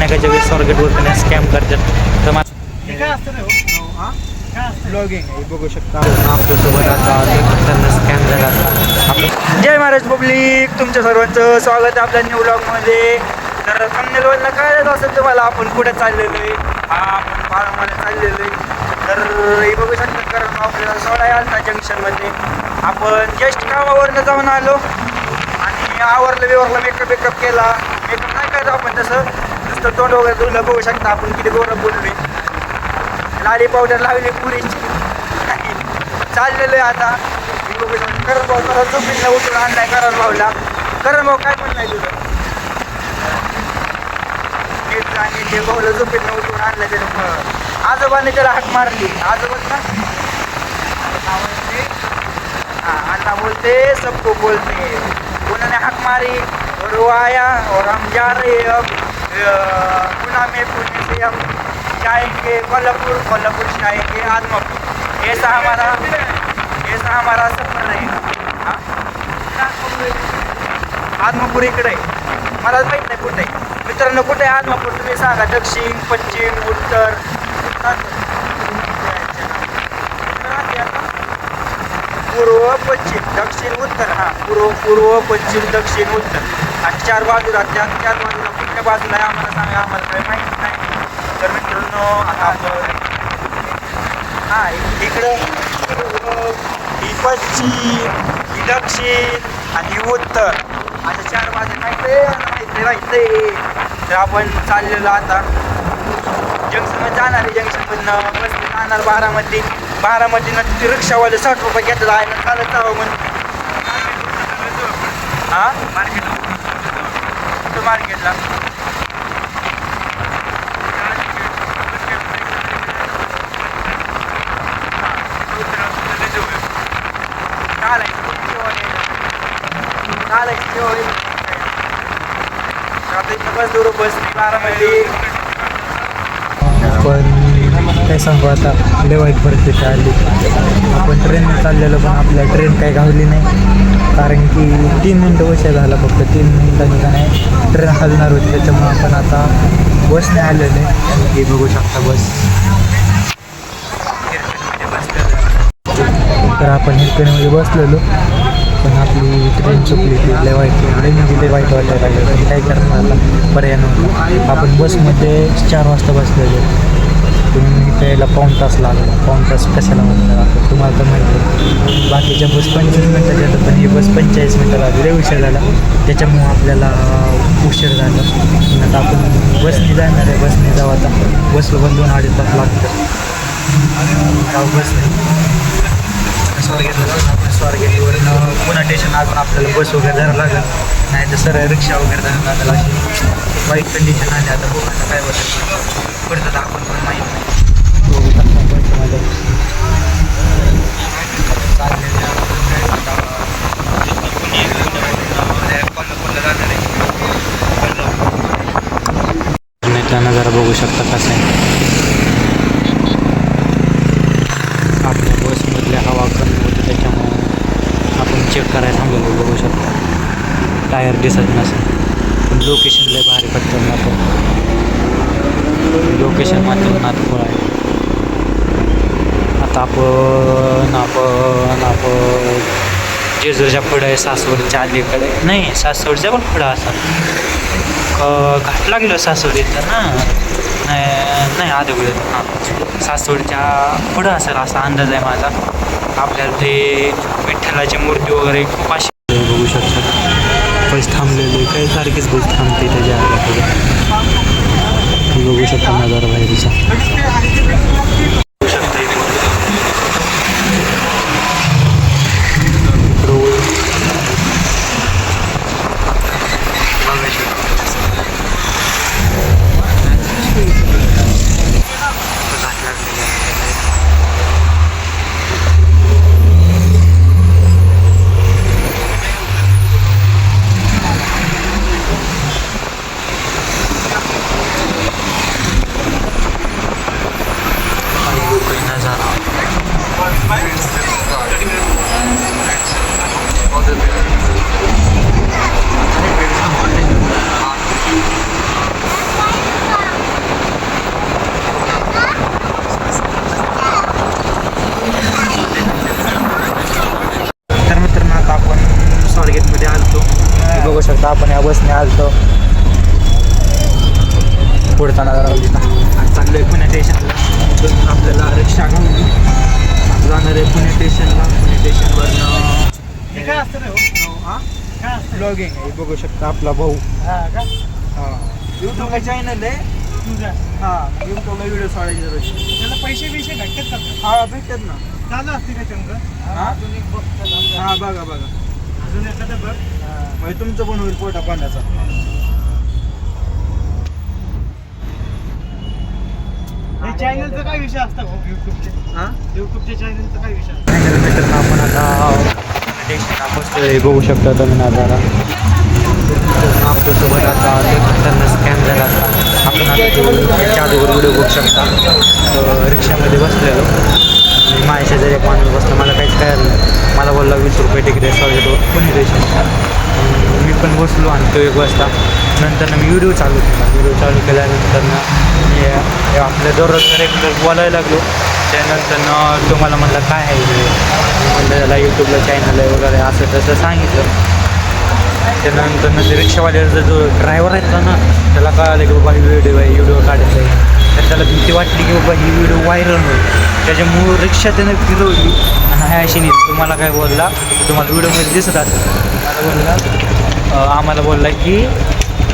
संध्याकाळच्या वेळेस स्वारगेटवर स्कॅम करतात. तर मा- ब्लॉगिंग हे? बघू शकता. आपल्यासोबत आता त्यांना स्कॅम झाला आपलं जय महाराज पब्लिक तुमच्या सर्वांचं स्वागत आहे आपल्या न्यू ब्लॉगमध्ये तर कन्नलवरनं कळत असेल तुम्हाला? आपण कुठे चाललेलो आहे? हा आपण बाळामध्ये चाललेलो आहे. तर हे बघू शकता कारण आपल्याला सोळा आलता जंक्शनमध्ये आपण जस्ट कामावरनं जाऊन आलो. आणि आवरलं बिवरलं मेकअप बेकअप केला. मेकअप नाही करायचं आपण तसं. नुसतं तोंड वगैरे धुलं बघू शकता आपण. किती गौरव बोललोय लाली पावडर लावली पुरीची. चाललेलो आहे आता. मी बघू शकतो. करण भाऊ मला झोपीला उठून आणलाय करण भाऊला. करण भाऊ काय पण नाही तुझं? नीट आणि ते भाऊला झोपीला उठून आणलाय त्यानं. आजोबाने त्याला हाक मारली. आजोबा ना हाँ अल्लाह बोलते सबको बोलते. उन्होंने हक मारी? और वो आया और हम जा रहे अब गुना में पुणे से हम जाएंगे कोल्हापुर कोल्हापुर से आएंगे आदमापुर ऐसा हमारा ऐसा हमारा सफर रहेगा हाँ? आदमापूर इकडे. मला माहीत नाही कुठे. मित्रांनो कुठे आदमापूर तुम्ही सांगा. दक्षिण पश्चिम उत्तर. पूर्व पश्चिम दक्षिण उत्तर. हां पूर्व पूर्व पश्चिम दक्षिण उत्तर. आणि चार बाजूला त्या चार बाजूला कुठल्या बाजूला आहे. आम्हाला सांगा आम्हाला काही माहिती नाही. तर मित्रांनो आता आपण हां इकडं ही पश्चिम ही दक्षिण आणि उत्तर. अशा चार बाजू माहिती माहिती माहिती तर आपण चाललेलो आता. जंक्शनमध्ये जाणार आहे. जंक्शनमधनं बसने जाणार बारामती. बारामतीनं तिथे रिक्षावाले साठ रुपये घेतात आहे. ना चालत जावं म्हणून. हां? मार्केटला. कुठं मार्केटला. यायचं? चालायचं जेवण यायचं. पण काय सांगू आता लय वाईट परिस्थिती आली आपण ट्रेनने चाललेलो पण आपल्या ट्रेन काही घावली नाही कारण की तीन मिनटं उशीर झाला फक्त तीन मिनटांनी का नाही ट्रेन हलणार होती त्याच्यामुळे आपण आता बसने आलेले हे बघू शकता बस तर आपण हिरकणीमध्ये बसलेलो ट्रेन चुकली ती लय वाईट लय म्हणजे लय वाईट वाटायला लागलं पण काय करणार पर्याय नव्हता आपण बसमध्ये चार वाजता बसलेलो तुम्ही इथे यायला पाऊण तास लागला पाऊण तास कशाला म्हणतात आता तुम्हाला तर माहिती आहे बाकीच्या बस पंचवीस मिनटात येतात पण ही बस पंचेचाळीस मिनटं लागली लय उशीर झाला. त्याच्यामुळं आपल्याला उशीर झाला आता आपण बसने जाणार आहे बसने जाऊ आता. बसला पण दोन अडीच तास लागतं. जाऊ बसने जाऊन आपण स्वारगेटवरून पुन्हा स्टेशन अजून आपल्याला बस वगैरे धरावं लागेल नाही तर सरळ रिक्षा वगैरे धरावं लागेल अशी वाईट कंडिशन आली आता बघू आता काय होतं पुढचं दाखवून पण माहीत नाही बघू जरा बघू शकता कसं आहे. आपल्या बस बसमधल्या हवा कमी होते त्याच्यामुळे आपण चेक करायला थांबलेलो बघू शकता. टायर दिसत नसेल. पण लोकेशन लय भारी पडतं मात्र लोकेशन मात्र नागपूर आहे. आता आपण आपण आपण जेजूरच्या पुढे आहे सासवडच्या अलीकडे. नाही सासवडच्या पण पुढं असं. घाट घाट लागलं हो सासवडीचं ना? नाही नाही आधी हां. सासवडच्या पुढं असेल असा अंदाज आहे माझा. आपल्याला ते विठ्ठलाची मूर्ती वगैरे खूप अशी बघू शकतात. बस थांबलेली काही सारखीच बस थांबते त्याच्या आगे बघू शकता नजारा बाहेरचा बघू शकता इकडे. रोड बघू शकता घाट लागलेले आहे कोई नज़ारा शकता आपण या बसने आलतो पुढे जाणार चाललो आहे पुणे स्टेशनला आपल्याला रिक्षा घालून जाणार आहे पुणे स्टेशनला पुणे स्टेशनवरनं काय असतं रे ब्लॉगिंग आहे बघू शकता आपला भाऊ. हां यूट्यूबला चॅनल आहे? हां यूट्यूबला व्हिडिओ सोडायची दररोज त्याला पैसे बिशे भेटतात का? हा भेटतात ना. चालू असते का चंद्र हा? अजून एक बघ हां बघा बघा. अजून एखादं बघ. म्हणजे तुमचं पण होईल पोटा पाण्याचा चॅनलचा काय विषय असतं भाऊ? युट्यूबचे युट्यूबच्या चॅनलचा काय विषय असतो? किलोमीटर आपण आता बघू शकता तुम्ही नजारा आपल्यासोबत आता त्यांना स्कॅन झाला. आता आपण आता चादूवर व्हिडिओ बघू शकता. रिक्षामध्ये बसलेलो. माझ्या शेजारी एक माणूस बसला मला काहीच कळलं नाही. मला बोलला वीस रुपये तिकीट आहे सॉरी पुणे स्टेशन मी पण बसलो आणि तो एक वाजता. नंतर मी व्हिडिओ चालू केला. व्हिडिओ चालू केल्यानंतर ना मी आपल्या दररोज रेग्युलर बोलायला लागलो त्यानंतर तुम्हाला म्हटलं म्हणला काय आहे म्हणलं त्याला यूट्यूबला चॅनल आहे वगैरे असं तसं सांगितलं. त्यानंतर ते रिक्षावाल्याचा जो ड्रायव्हर आहेत ना त्याला कळालं की बाबा ही व्हिडिओ आहे व्हिडिओ काढत आहे तर त्याला भीती वाटली की बाबा ही व्हिडिओ व्हायरल होईल. त्याच्यामुळं रिक्षा त्यानं फिरवली आणि ह्या अशी नाही तुम्हाला काय बोलला तुम्हाला व्हिडिओमध्ये दिसत असेल. मला बोलला आम्हाला बोलला की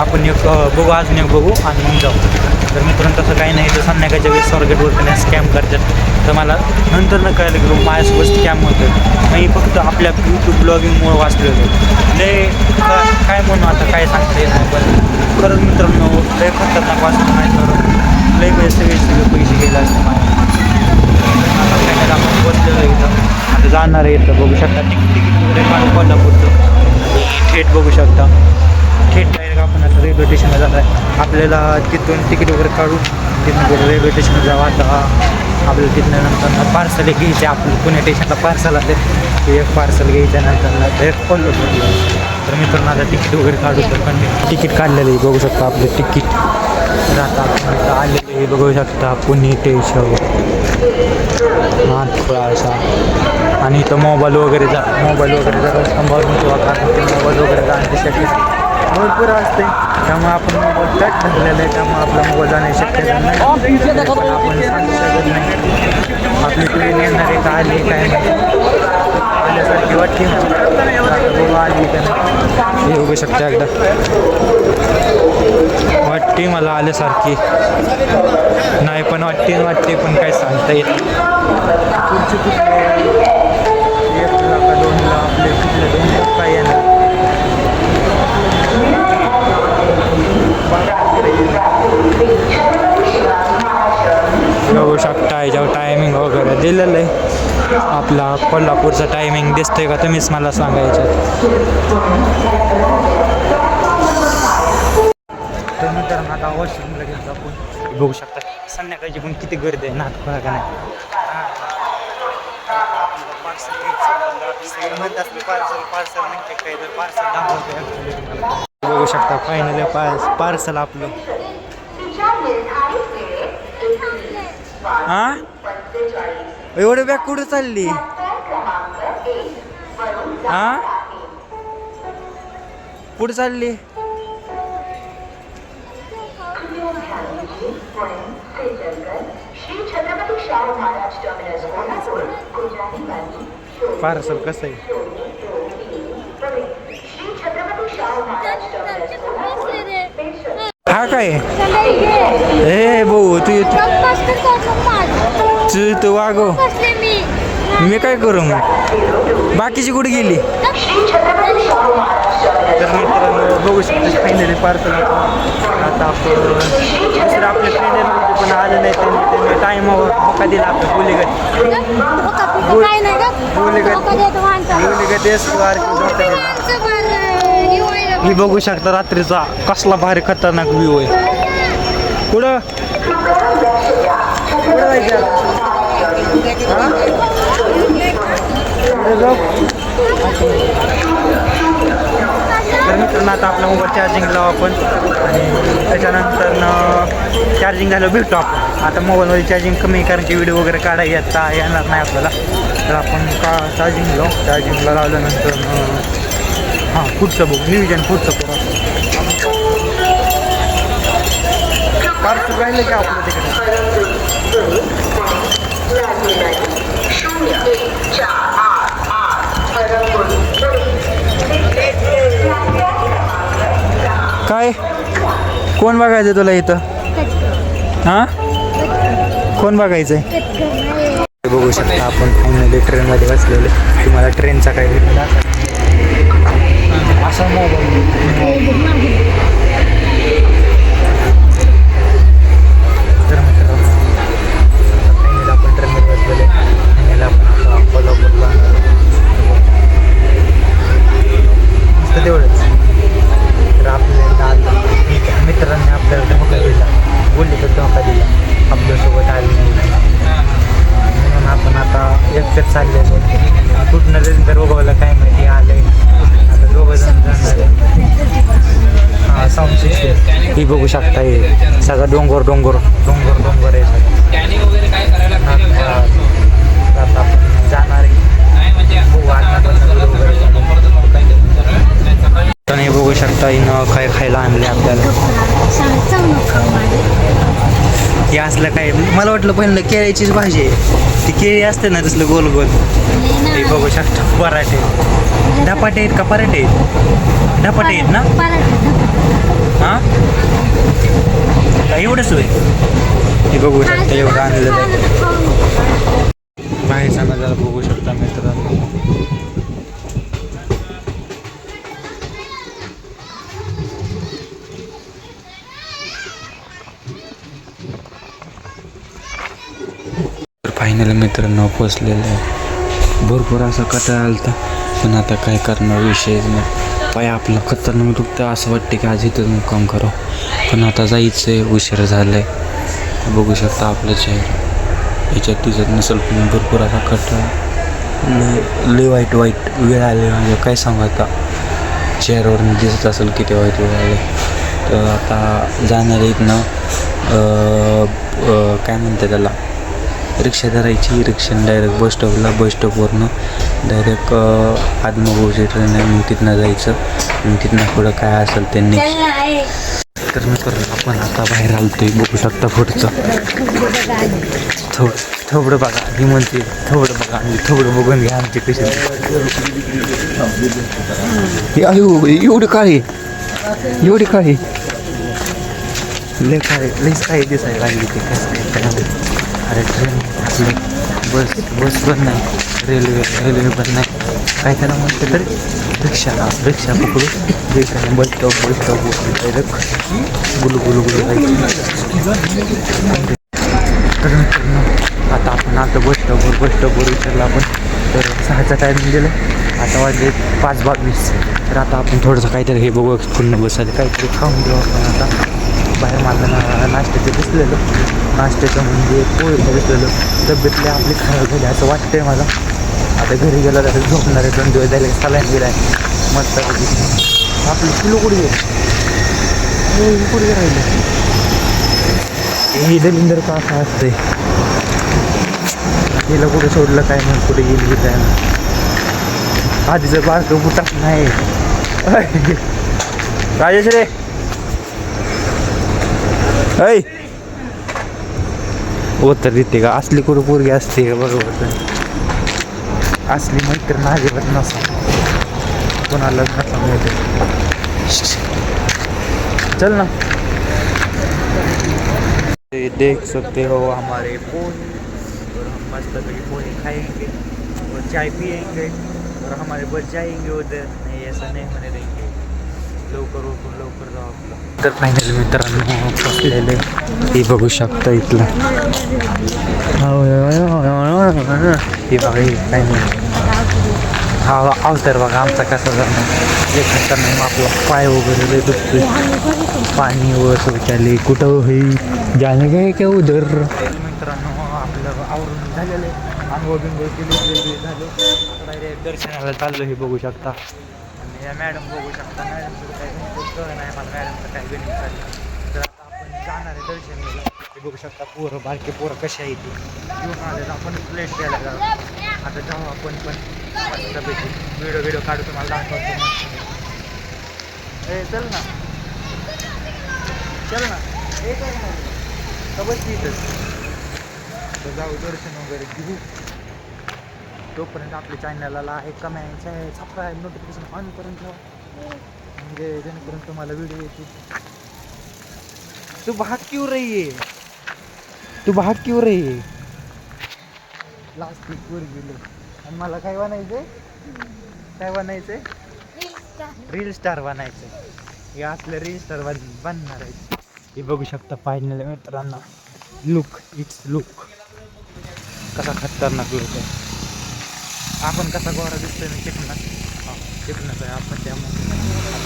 आपण एक बघू अजून एक बघू आणि मग जाऊ. तर मित्रांनो तसं काही नाही. तर संध्याकाळच्या वेळेस स्वारगेटवर त्यांना स्कॅम करतात. तर मला नंतर न कळलं की माझ्यासोबत स्कॅम होतं मी फक्त आपल्या यूट्यूब ब्लॉगिंगमुळं वाचलेलो. लय काय म्हणू आता काय सांगता येत नाही पण खरंच मित्रांनो लय खतरनाक वाचलं नाही तर लय पैसे सगळे पैसे गेले असते माझे आता फायनल आपण बसलेलं आहे इथं. आता जाणार आहे इथं बघू शकता. तिकीट तिकीट वगैरे कोल्हापूरचं. थेट बघू शकता. थेट डायरेक्ट आपण आता रेल्वे स्टेशनला जाणार आहे. आपल्याला तिथून तिकीट वगैरे काढून तिथून रेल्वे स्टेशनला जावं. आता आपल्याला तिथनं नंतर पार्सल एक घ्यायचे. आपलं पुणे स्टेशनला पार्सल आले ते एक पार्सल घ्यायच्या नंतर एक कोल्हापूरला तर मित्रांनो आता तिकीट वगैरे काढू तर कंटिन्यू तिकीट काढलेलं आहे बघू शकता आपलं तिकीट. तर आता आपण आलेलं आहे बघू शकता पुणे स्टेशन नाथपुरा असा आणि इथं मोबाईल वगैरे जा मोबाईल वगैरे जरा सांभाळून ठेवा कारण ते मोबाईल वगैरे जाण्यासाठी भरपूर असते. त्यामुळे आपण मोबाईल त्यात ठरलेलं आहे. त्यामुळे आपला मोबाईल जाण्याची शक्यता नाही. पण आपण सांगू शकत नाही. आपली ट्रेन येणार आहे का आली काय नाही. आल्यासारखी वाटते आली का हे बघू शकता एकदा. वाटते मला आल्यासारखी. नाही पण वाटते वाटते पण काय सांगता येत. पुढचे कुठले एक लाख दोन लाख आपले कुठले टायमिंग दिसतोय का? तुम्हीच मला सांगायचं. तर आता वॉशरूमला गेलो आपण. बघू शकता. संध्याकाळची पण किती गर्दी आहे नाथ का नाही. बघू शकता फायनल पार्सल आपलं. हा? एवढं बॅग कुठं चालली? कोल्हापूर गुजराती वाली पार्सल कसं आहे? हा काय? ए भाऊ तू तू. तू वागव. मी काय करू मग? बाकीची कुठे गेली? तर मित्रांनो बघू शकतो फायनली पार्सल आता. आपण दुसरं आपल्या फ्रेंड पण आलं नाही त्यांनी त्यांनी टायमावर मोका दिला आपल्या बोलीगत बोलीगत येस वार मी बघू शकता रात्रीचा कसला भारी खतरनाक व्ह्यू आहे. कुठं? कुठं जायचं? तर मित्रांनो आता आपला मोबाईल चार्जिंग लावू आपण. आणि त्याच्यानंतर चार्जिंग झालं भेटतो आपण. आता मोबाईलमध्ये चार्जिंग कमी करायची व्हिडिओ वगैरे काढा येता येणार नाही आपल्याला. तर आपण का चार्जिंग लावू? चार्जिंगला लावल्यानंतर हां पुढचं बघू. निविजन पुढचं करू पार्सल राहिलं की आपलं तिकडे? काय? कोण बघायचं तुला इथं? हां? कोण बघायचंय? बघू शकता आपण फायनली ट्रेनमध्ये बसलेले. तुम्हाला ट्रेनचा काय भेटला? असा मोबाईल तर मित्रांनी धोका दिला बोलले तर धोका दिला आपल्यासोबत आले. म्हणून आपण आता एकटंच चाललेलो कुठनं नरेंद्र उगवलं काय माहिती आले आता दोघं जण जाणार आहे साऊंड सिस्टीम ही बघू शकता हे. सगळं डोंगर डोंगर. डोंगर डोंगर आहे सगळं. आता आता आपण जाणार आहे. बघू आतमध्ये वगैरे बघू शकता हिनं काय खायला आणले आपल्याला. हे असलं काय? मला वाटलं पहिलं केळीचीच भाजी आहे. ती केळी असते ना तसलं गोल गोल. हे बघू शकता पराठे. धपाटे आहेत का पराठे? आहेत धपाटे आहेत ना? हां? का एवढंच होय हे बघू शकता एवढं आणलेलं आहे. बाहेरचा नजारा बघू शकता मित्रांनो. फायनल मित्रांनो पोचलेलं आहे. भरपूर असा कटाळा आलता. पण आता काय करणार विषयच नाही पाय आपलं खतरनाक दुखतं असं वाटते की आज इथं मुक्काम करावं. पण आता जायचं आहे उशीर झालं आहे बघू शकता आपलं चेहरा. याच्यात दिसत नसेल पण भरपूर असा कटाळा लय वाईट वाईट वेळ आले म्हणजे काय सांगू आता? चेहऱ्यावरून दिसत असेल किती वाईट वेळ आले. तर आता जाणार इथनं ना काय म्हणते त्याला? रिक्षा धरायची रिक्षाने डायरेक्ट बस स्टॉपला बस स्टॉपवरनं डायरेक्ट आदमाभाऊची ट्रेन आहे मग तिथनं जायचं. मग तिथनं पुढं काय असेल त्यांनी तर मित्रांनो आपण आता बाहेर आलतोय बघू शकता पुढचं. थोडं थोडं बघा ही म्हणते थोडं बघा आणि थोडं बघून घ्या आमची कशी अयो एवढी काळी. एवढी काळी. लय काय लईच काही दिसायला लागली ते कसं काय करावं. अरे ट्रेन आपले बस बस पण नाही रेल्वे रेल्वे पण नाही. काय त्याला म्हणते तर? रिक्षा रिक्षा पकडू rickshaw bus stop bus stop direct गुलू गुलू गुलू तर आता आपण आता बस स्टॉपवर बस स्टॉपवर विचारलं आपण. तर सहाचा टायमिंग दिलं आता वाजले पाच बावीस. तर आता आपण थोडंसं काहीतरी हे बघू पूर्ण बसायला काहीतरी खाऊन घेऊ आपण आता. बाहेर मला ना नाश्त्याचं दिसलेलं. नाश्त्याचं म्हणजे पोळीचं दिसलेलं. तब्येतले आपली खराब झाली असं वाटतंय मला. आता घरी गेलं तर झोपणार आहे दोन दिवस झाले सलाईन गेलाय मस्त आपली किलो कुठे गेली? कुठे राहिलं? हे दलिंदर का असं असते तिला कुठे सोडलं काय म्हणून कुठे गेली काय आधीचं बारकं बुटाच नाही. राजेश रे. ऐ हो तर देते का असली कुठं पोरगी असते का बरोबर असली मैत्रीण अजिबात नसा. कोणाला घातला मिळते चल ना. देख सकते हो हमारे पोहे और हम मस्त लगे पोहे खाएँगे और चाय पिएँगे और हमारे बस जाएँगे उधर. नहीं ऐसा नहीं होने लवकर लवकर जाऊ आपलं. तर फायनल मित्रांनो बसलेले हे बघू शकता इथलं. हे बघा हे नाही. हा अवतर बघा आमचा कसा जाणार एक नाही मग आपला पाय वगैरे दुखतोय. पाणी व शौचालय कुठं हे? जाणे काय काय उधर? मित्रांनो आपलं आवरून झालेलं आहे. आंघोळ बिंघोळ केली झालं. दर्शनाला चाललो हे बघू शकता. या मॅडम बघू शकता. मॅडमचं काही गणित कळ नाही मला मॅडमचं काय गणित चाललं तर आता आपण जाणार आहे दर्शनाला. हे बघू शकता पोरं बारके पोरं कशा येते येऊन आले आपण प्लेट द्यायला जाऊ. आता जाऊ आपण पण. मस्तपैकी व्हिडिओ व्हिडिओ काढू तुम्हाला दाखवतो. ए चल ना. चल ना. हे काय ना. का बसली इथंच तर जाऊ दर्शन वगैरे घेऊ. तोपर्यंत आपल्या चॅनलला आहे कमेंट सबस्क्राईब नोटिफिकेशन ऑन करून ठेवा. म्हणजे जेणेकरून तुम्हाला व्हिडिओ येतील. तू भाग क्यों रही है? तू भाग क्यों रही है? लास्ट वर गेलो. आणि मला काय बनायचंय? काय बनायचंय? रील स्टार बनायचं हे असलं रील स्टार बनणार आहे. हे बघू शकता फायनल मित्रांना. लुक इट्स लुक कसा खतरनाक लुक आहे. आपण कसा गोरा दिसतोय ना चिकना हा. चिकनाच आहे आपण त्यामुळे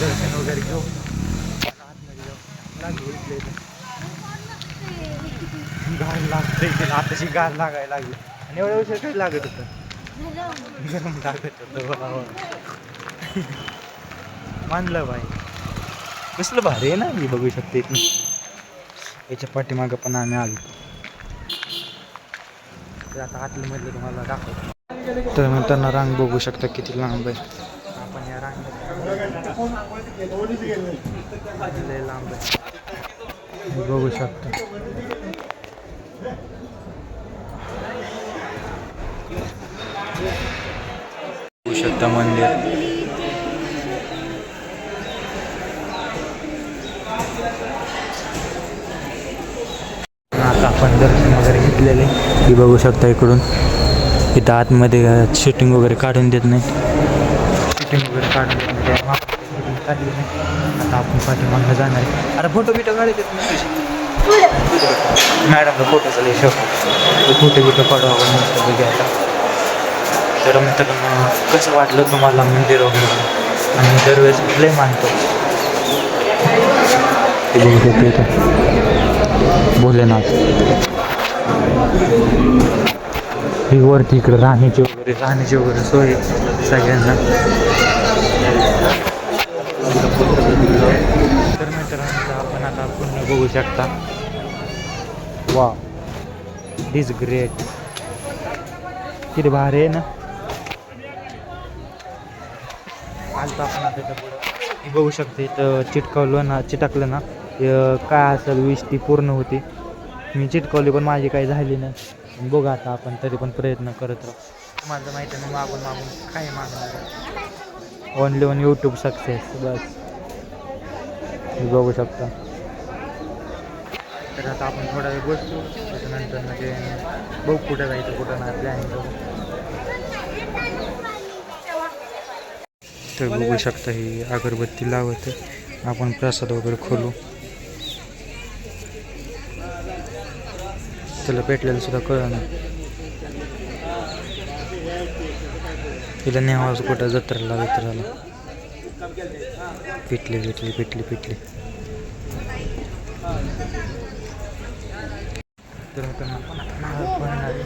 दर्शन वगैरे घेऊ. आतमध्ये जाऊ इथले इथे. गार लागते तिला आताशी गार लागायला लागली. आणि एवढ्या उशीर काही लागत होतं? गरम लागत होतं मानलं बाई. कसलं भारी आहे ना हे बघू शकते याच्या पाठीमागं पण आम्ही आलो. तर आता आतल्यामधलं तुम्हाला दाखवतो. तर मित्रांनो रांग बघू शकता किती लांब आहे. आपण या लय लांब आहे. बघू शकता. बघू शकता मंदिर. आता आपण दर्शन वगैरे घेतलेले. ही बघू शकता इकडून. इथं आतमध्ये शूटिंग वगैरे काढून देत नाही शूटिंग वगैरे काढून देत नाही. आता आपण पाठीमागं जाणार आहे. अरे फोटो बिटो काढत येत नाही मॅडमला फोटो चालेल शो फोटो बिटो काढू आपण मस्त बघायला तर मित्रांनो कसं वाटलं तुम्हाला मंदिर वगैरे? आणि दरवेळेस लय मानतो. बघू भोलेनाथ ही वरती इकडे राहण्याची वगैरे राहण्याची वगैरे सोय सगळ्यांना. तर मित्रांनो आपण आता पुन्हा बघू शकता. वा इज ग्रेट किती भारी आहे ना? आलतो आपण आता पुढं. बघू शकते तर चिटकवलं ना चिटकलं ना. काय असेल विष ती पूर्ण होती. मी चिटकवली पण माझी काही झाली नाही. बघू आता आपण तरी पण प्रयत्न करत राहू. माझं माहिती आहे मी मागून मागून काय मागणार ओनली वन यूट्यूब सक्सेस बस. बघू शकता. तर आता आपण थोडा वेळ बसतो त्याच्यानंतर म्हणजे बघू कुठं जायचं कुठं नाही प्लॅनिंग करू. तर बघू शकता ही अगरबत्ती लावत. आपण प्रसाद वगैरे खोलू. त्याला पेटलेलं सुद्धा कळ ना तिला नेवाज कुठं जत्रेला जत्रेला पिटली पिटली पिटली पिटली. तर नारळ आहे.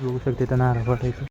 बघू शकते तर नारळ पडायचं